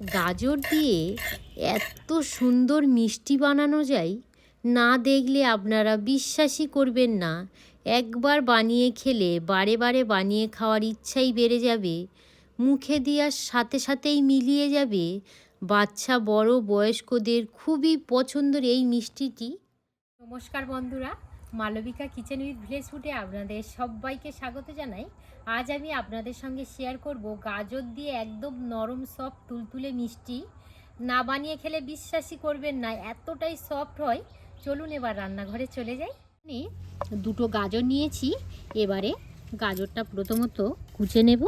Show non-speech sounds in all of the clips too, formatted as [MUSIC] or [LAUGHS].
গাজর দিয়ে এত সুন্দর মিষ্টি বানানো যায়, না দেখলে আপনারা বিশ্বাসই করবেন না। একবার বানিয়ে খেলে বারে বারে বানিয়ে খাওয়ার ইচ্ছাই বেড়ে যাবে, মুখে দেওয়ার সাথে সাথেই মিলিয়ে যাবে। বাচ্চা বড় বয়স্কদের খুবই পছন্দের এই মিষ্টিটি। নমস্কার বন্ধুরা মালবিকা কিচেন উইথ ভিলেজ ফুডে আপনাদের সবাইকে স্বাগত জানাই। আজ আমি আপনাদের সঙ্গে শেয়ার করব গাজর দিয়ে একদম নরম সফট তুলতুলে মিষ্টি। না বানিয়ে খেলে বিশ্বাসই করবেন না, এতটাই সফট হয়। চলুন এবার রান্নাঘরে চলে যাই। আমি দুটো গাজর নিয়েছি, এবারে গাজরটা প্রথমত কুচে নেব।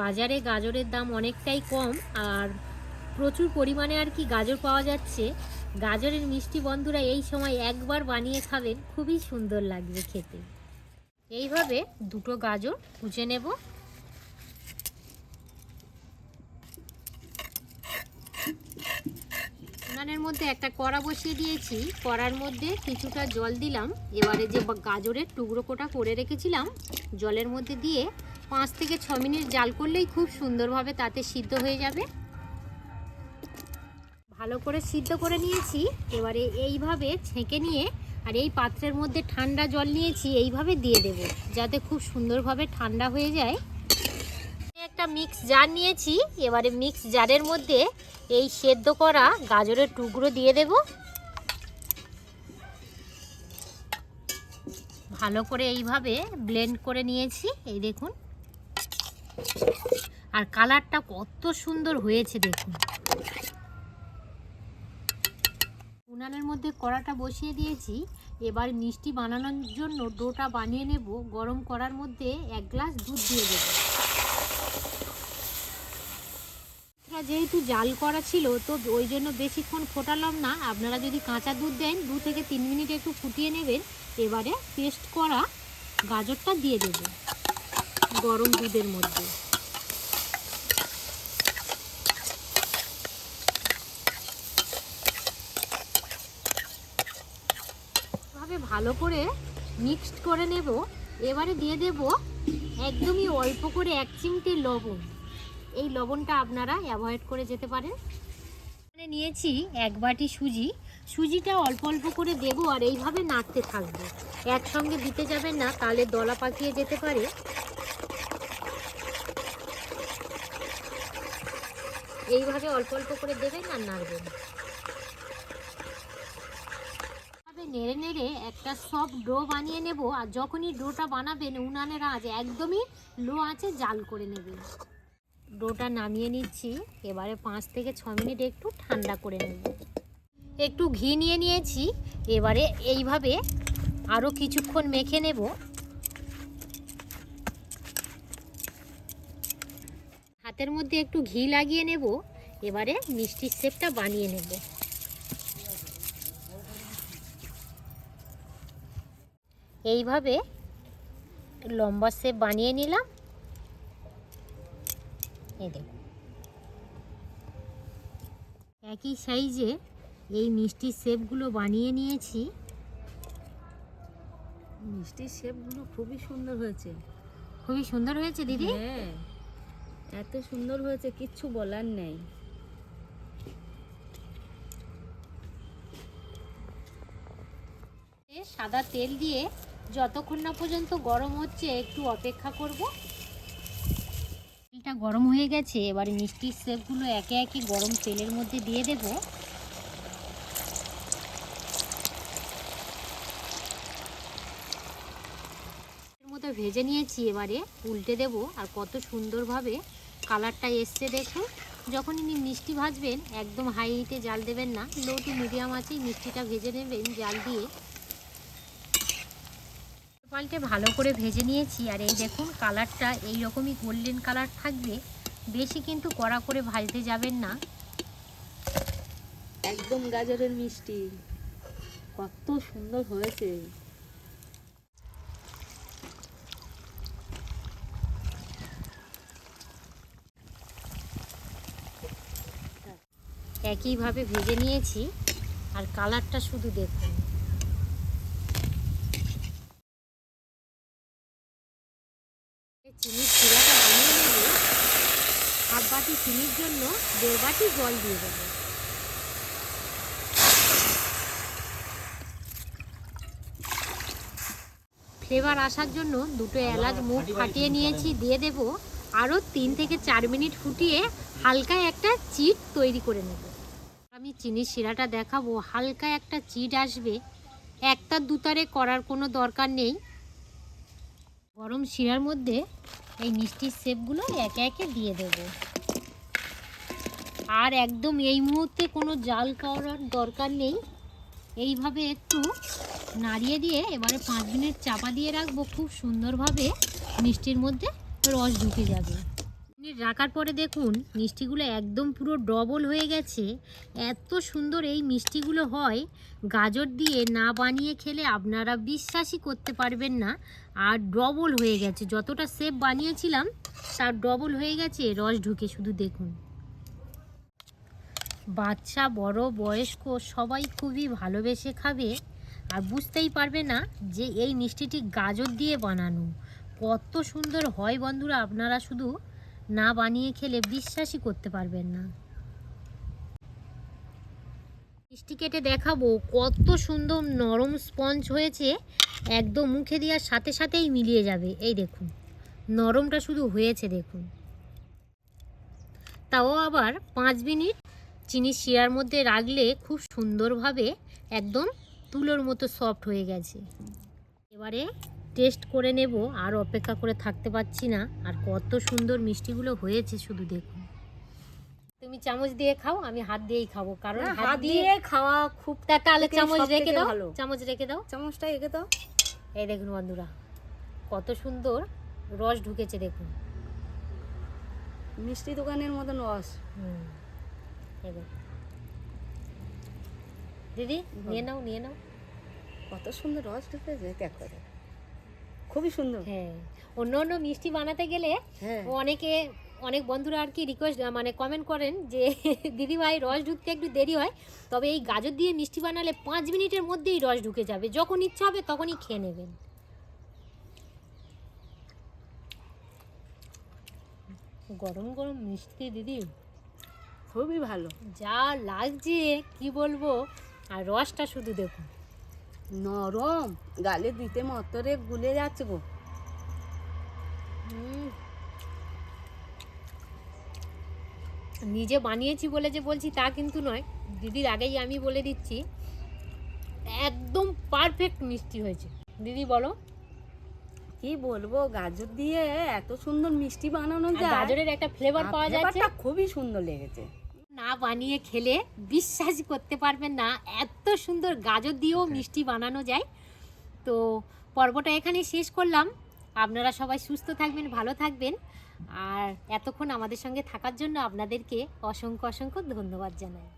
বাজারে গাজরের দাম অনেকটাই কম, আর প্রচুর পরিমাণে আর কি গাজর পাওয়া যাচ্ছে। গাজরের মিষ্টি বন্ধুরা এই সময় একবার বানিয়ে খাবেন, খুবই সুন্দর লাগবে খেতে। এইভাবে দুটো গাজর কুচে নেব। উনানের মধ্যে একটা কড়া বসিয়ে দিয়েছি। কড়ার মধ্যে কিছুটা জল দিলাম। এবারে যে গাজরের টুকরো কোটা করে রেখেছিলাম, জলের মধ্যে দিয়ে পাঁচ থেকে ছ মিনিট জাল করলেই খুব সুন্দরভাবে তাতে সিদ্ধ হয়ে যাবে। ভালো করে সিদ্ধ করে নিয়েছি। এবারে এইভাবে ছেঁকে নিয়ে আর এই পাত্রের মধ্যে ঠান্ডা জল নিয়েছি, এইভাবে দিয়ে দেব, যাতে খুব সুন্দরভাবে ঠান্ডা হয়ে যায়। একটা মিক্স জার নিয়েছি, এবারে মিক্স জারের মধ্যে এই সেদ্ধ করা গাজরের টুকরো দিয়ে দেব। ভালো করে এইভাবে ব্লেন্ড করে নিয়েছি, এই দেখুন। আর কালারটা কত সুন্দর হয়েছে দেখুন। উনানের মধ্যে কড়াটা বসিয়ে দিয়েছি। এবার মিষ্টি বানানোর জন্য ডোটা বানিয়ে নেব। গরম করার মধ্যে এক গ্লাস দুধ দিয়ে দেব। যেহেতু জাল করা ছিল, তো ওই জন্য বেশিক্ষণ ফোটালাম না। আপনারা যদি কাঁচা দুধ দেন, দু থেকে তিন মিনিট একটু ফুটিয়ে নেবেন। এবারে পেস্ট করা গাজরটা দিয়ে দেব গরম দুধের মধ্যে। ভালো করে মিক্সড করে নেব। এবারে দিয়ে দেব একদমই অল্প করে এক চিমটি লবণ। এই লবণটা আপনারা অ্যাভয়েড করে যেতে পারেন। এখানে নিয়েছি এক বাটি সুজি। সুজিটা অল্প অল্প করে দেব আর এইভাবে নাড়তে থাকব। একসঙ্গে দিতে যাবেন না তাহলে দলা পাকিয়ে যেতে পারে। এইভাবে অল্প অল্প করে দেবেন আর নাড়বেন। নেড়ে নেড়ে একটা সফট ডো বানিয়ে নেব আর যখনই ডোটা বানাবেন উনানের আজ একদমই লো আছে জাল করে নেবেন। ডোটা নামিয়ে নিচ্ছি, এবারে পাঁচ থেকে ছ মিনিট একটু ঠান্ডা করে নেব। একটু ঘি নিয়ে নিয়েছি, এবারে এইভাবে আরও কিছুক্ষণ মেখে নেব। হাতের মধ্যে একটু ঘি লাগিয়ে নেব, এবারে মিষ্টির শেপটা বানিয়ে নেব। এইভাবে লম্বা শেপ বানিয়ে নিলাম। এই দেখুন। একই সাইজে এই মিষ্টির শেপগুলো বানিয়ে নিয়েছি। মিষ্টির শেপগুলো খুবই সুন্দর হয়েছে। খুবই সুন্দর হয়েছে দিদি? হ্যাঁ এত সুন্দর হয়েছে কিচ্ছু বলার নেই। সাদা তেল দিয়ে যতক্ষণ না পর্যন্ত গরম হচ্ছে, একটু অপেক্ষা করব। তেলটা গরম হয়ে গেছে, এবারে মিষ্টির সেপগুলো একে একে গরম তেলের মধ্যে দিয়ে দেব। মধ্যে ভেজে নিয়েছি, এবারে উল্টে দেব, আর কত সুন্দরভাবে কালারটা এসছে দেখুন। যখন ইনি মিষ্টি ভাজবেন, একদম হাই হিটে জাল দেবেন না। লো টু মিডিয়াম আছেই মিষ্টিটা ভেজে নেবেন জাল দিয়ে। পাল্টে ভালো করে ভেজে নিয়েছি আর এই দেখুন কালারটা এই রকমই গোল্ডেন কালার থাকবে। বেশি কিন্তু কড়া করে ভাজতে যাবেন না। একদম গাজরের মিষ্টি। কত সুন্দর হয়েছে। একইভাবে ভেজে নিয়েছি। আর কালারটা শুধু দেখুন। চিনির শিরাটা বানিয়ে নেব। হাফ বাটি চিনির জন্য দেড় বাটি জল দিয়ে দেবো। ফ্লেভার আসার জন্য দুটো এলাচ মুখ ফাটিয়ে নিয়েছি, দিয়ে দেব আরও তিন থেকে চার মিনিট ফুটিয়ে হালকা একটা চিট তৈরি করে নেব। আমি চিনির শিরাটা দেখাবো, হালকা একটা চিট আসবে। একটা দুতারে করার কোনো দরকার নেই। গরম শিরার মধ্যে এই মিষ্টির সেপগুলো একে একে দিয়ে দেব। আর একদম এই মুহূর্তে কোনো জাল করার দরকার নেই। এইভাবে একটু নাড়িয়ে দিয়ে এবারে পাঁচ মিনিট চাপা দিয়ে রাখব। খুব সুন্দরভাবে মিষ্টির মধ্যে রস ঢুকে যাবে। রাখার পরে দেখুন, মিষ্টিগুলো একদম পুরো ডবল হয়ে গেছে। এত সুন্দর এই মিষ্টিগুলো হয়। গাজর দিয়ে না বানিয়ে খেলে আপনারা বিশ্বাসই করতে পারবেন না। আর ডবল হয়ে গেছে। যতটা সেপ বানিয়েছিলাম, তার ডবল হয়ে গেছে। রস ঢুকে শুধু দেখুন। বাচ্চা, বড়, বয়স্ক সবাই খুবই ভালোবেসে খাবে। আর বুঝতেই পারবে না যে এই মিষ্টিটি গাজর দিয়ে বানানো। কত সুন্দর হয় বন্ধুরা, আপনারা শুধু না বানিয়ে খেলে বিশ্বাসই করতে পারবেন না। মিষ্টি কেটে দেখাবো, কত সুন্দর নরম স্পঞ্জ হয়েছে, একদম মুখে দেওয়ার সাথে সাথেই মিলিয়ে যাবে। এই দেখুন, নরমটা শুধু হয়েছে দেখুন। তাও আবার পাঁচ মিনিট চিনি শিরার মধ্যে রাখলে খুব সুন্দরভাবে একদম তুলোর মতো সফট হয়ে গেছে। এবারে টেস্ট করে নেব আর অপেক্ষা করে থাকতে পারছি না। আর কত সুন্দর মিষ্টিগুলো হয়েছে শুধু দেখুন। তুমি চামচ দিয়ে খাও আমি হাত দিয়েই খাব কারণ হাত দিয়ে খাওয়া খুব তাহলে চামচ রেখে দাও ভালো। চামচ রেখে দাও। চামচটা রেখে দাও। এই দেখুন বন্ধুরা কত সুন্দর রস ঢুকেছে দেখুন। মিষ্টি দোকানের মতন রস। হুম দিদি নিয়ে নাও নিয়ে নাও। কত সুন্দর রস ঢুকেছে দেখো দেখো। খুবই সুন্দর। হ্যাঁ অন্য অন্য মিষ্টি বানাতে গেলে হ্যাঁ। অনেকে অনেক বন্ধুরা আর কি রিকোয়েস্ট মানে কমেন্ট করেন যে [LAUGHS] দিদি ভাই রস ঢুকতে একটু দেরি হয় তবে এই গাজর দিয়ে মিষ্টি বানালে পাঁচ মিনিটের মধ্যেই রস ঢুকে যাবে। যখন ইচ্ছা হবে তখনই খেয়ে নেবেন। গরম গরম মিষ্টি দিদি খুবই ভালো। যা লাগছে কি বলব? আর রসটা শুধু দেখুন। নরম গালে দিতে মতরে গুলে যাচ্ছে গো। নিজে বানিয়েছি বলে যে বলছি তা কিন্তু নয়। দিদির আগেই আমি বলে দিচ্ছি একদম পারফেক্ট মিষ্টি হয়েছে। দিদি বলো। কি বলব গাজর দিয়ে এত সুন্দর মিষ্টি বানানো যায়। গাজরের একটা ফ্লেভার পাওয়া যাচ্ছে। খুবই সুন্দর লেগেছে। না বানিয়ে খেলে বিশ্বাস করতে পারবেন না এত সুন্দর গাজর দিয়েও মিষ্টি বানানো যায়। তো পর্বটা এখানে শেষ করলাম। আপনারা সবাই সুস্থ থাকবেন ভালো থাকবেন। আর এতক্ষণ আমাদের সঙ্গে থাকার জন্য আপনাদেরকে অসংখ্য অসংখ্য ধন্যবাদ জানাই।